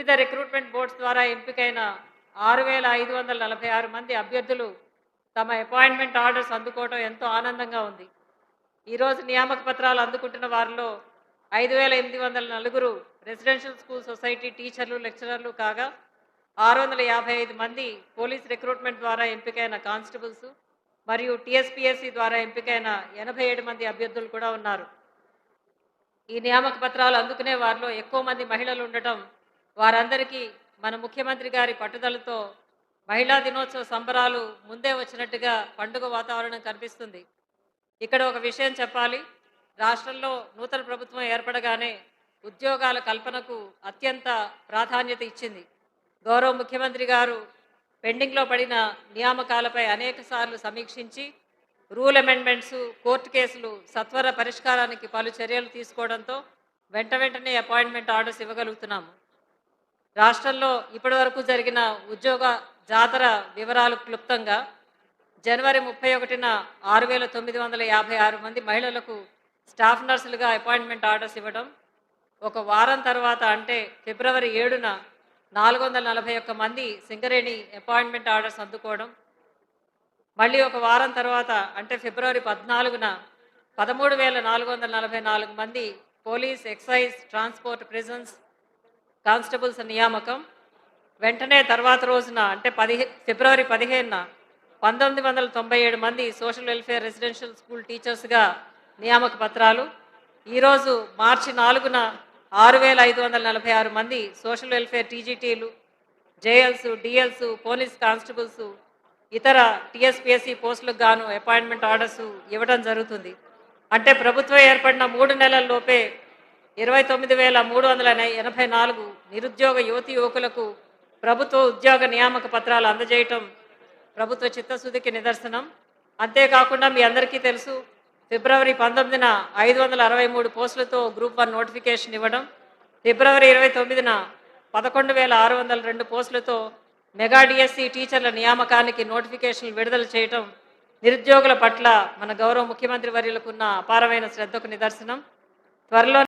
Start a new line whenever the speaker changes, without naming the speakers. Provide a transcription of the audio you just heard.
వివిధ recruitment boards ద్వారా ఎంపికైన ఆరు వేల ఐదు వందల నలభై ఆరు మంది అభ్యర్థులు తమ అపాయింట్మెంట్ ఆర్డర్స్ అందుకోవడం ఎంతో ఆనందంగా ఉంది. ఈరోజు నియామక పత్రాలు అందుకుంటున్న వారిలో ఐదు వేల ఎనిమిది వందల నలుగురు రెసిడెన్షియల్ స్కూల్ సొసైటీ టీచర్లు లెక్చరర్లు కాగా ఆరు వందల యాభై ఐదు మంది పోలీస్ రిక్రూట్మెంట్ ద్వారా ఎంపికైన కానిస్టేబుల్స్ మరియు టీఎస్పీఎస్సీ ద్వారా ఎంపికైన ఎనభై ఏడు మంది అభ్యర్థులు కూడా ఉన్నారు. ఈ నియామక పత్రాలు అందుకునే వారిలో ఎక్కువ మంది మహిళలు ఉండటం వారందరికీ మన ముఖ్యమంత్రి గారి పట్టుదలతో మహిళా దినోత్సవ సంబరాలు ముందే వచ్చినట్టుగా పండుగ వాతావరణం కనిపిస్తుంది. ఇక్కడ ఒక విషయం చెప్పాలి. రాష్ట్రంలో నూతన ప్రభుత్వం ఏర్పడగానే ఉద్యోగాల కల్పనకు అత్యంత ప్రాధాన్యత ఇచ్చింది. గౌరవ ముఖ్యమంత్రి గారు పెండింగ్లో పడిన నియామకాలపై అనేకసార్లు సమీక్షించి రూల్ అమెండ్మెంట్స్ కోర్టు కేసులు సత్వర పరిష్కారానికి పలు చర్యలు తీసుకోవడంతో వెంట వెంటనే అపాయింట్మెంట్ ఆర్డర్స్ ఇవ్వగలుగుతున్నాము. రాష్ట్రంలో ఇప్పటివరకు జరిగిన ఉద్యోగ జాతర వివరాలు క్లుప్తంగా జనవరి ముప్పై ఒకటిన ఆరు వేల తొమ్మిది వందల యాభై ఆరు మంది మహిళలకు స్టాఫ్ నర్సులుగా అపాయింట్మెంట్ ఆర్డర్స్ ఇవ్వడం ఒక వారం తర్వాత అంటే ఫిబ్రవరి ఏడున నాలుగు వందల నలభై ఒక్క మంది సింగరేణి అపాయింట్మెంట్ ఆర్డర్స్ అందుకోవడం మళ్ళీ ఒక వారం తర్వాత అంటే ఫిబ్రవరి పద్నాలుగున పదమూడు వేల నాలుగు వందల నలభై నాలుగు మంది police excise transport prisons constables నియామకం. వెంటనే తర్వాత రోజున అంటే పదిహే ఫిబ్రవరి పదిహేనున పంతొమ్మిది వందల తొంభై ఏడు మంది సోషల్ వెల్ఫేర్ రెసిడెన్షియల్ స్కూల్ టీచర్స్గా నియామక పత్రాలు. ఈరోజు మార్చి నాలుగున ఆరు వేల ఐదు వందల నలభై ఆరు మంది సోషల్ వెల్ఫేర్ టీజీటీలు జేఎల్స్ డిఎల్స్ పోలీస్ కానిస్టేబుల్స్ ఇతర టీఎస్పీఎస్సీ పోస్టులకు గాను అపాయింట్మెంట్ ఆర్డర్స్ ఇవ్వడం జరుగుతుంది. అంటే ప్రభుత్వం ఏర్పడిన మూడు నెలల లోపే ఇరవై తొమ్మిది వేల మూడు వందల ఎనభై నాలుగు నిరుద్యోగ యువతి యువకులకు ప్రభుత్వ ఉద్యోగ నియామక పత్రాలు అందజేయటం ప్రభుత్వ చిత్తశుద్ధికి నిదర్శనం. అంతేకాకుండా మీ అందరికీ తెలుసు ఫిబ్రవరి పంతొమ్మిదిన ఐదు వందల అరవై మూడు పోస్టులతో గ్రూప్ వన్ నోటిఫికేషన్ ఇవ్వడం ఫిబ్రవరి ఇరవై తొమ్మిదిన పదకొండు వేల ఆరు వందల రెండు పోస్టులతో మెగా డిఎస్సి టీచర్ల నియామకానికి నోటిఫికేషన్లు విడుదల చేయటం నిరుద్యోగుల పట్ల మన గౌరవ ముఖ్యమంత్రి వర్యులకున్న అపారమైన శ్రద్ధకు నిదర్శనం. త్వరలో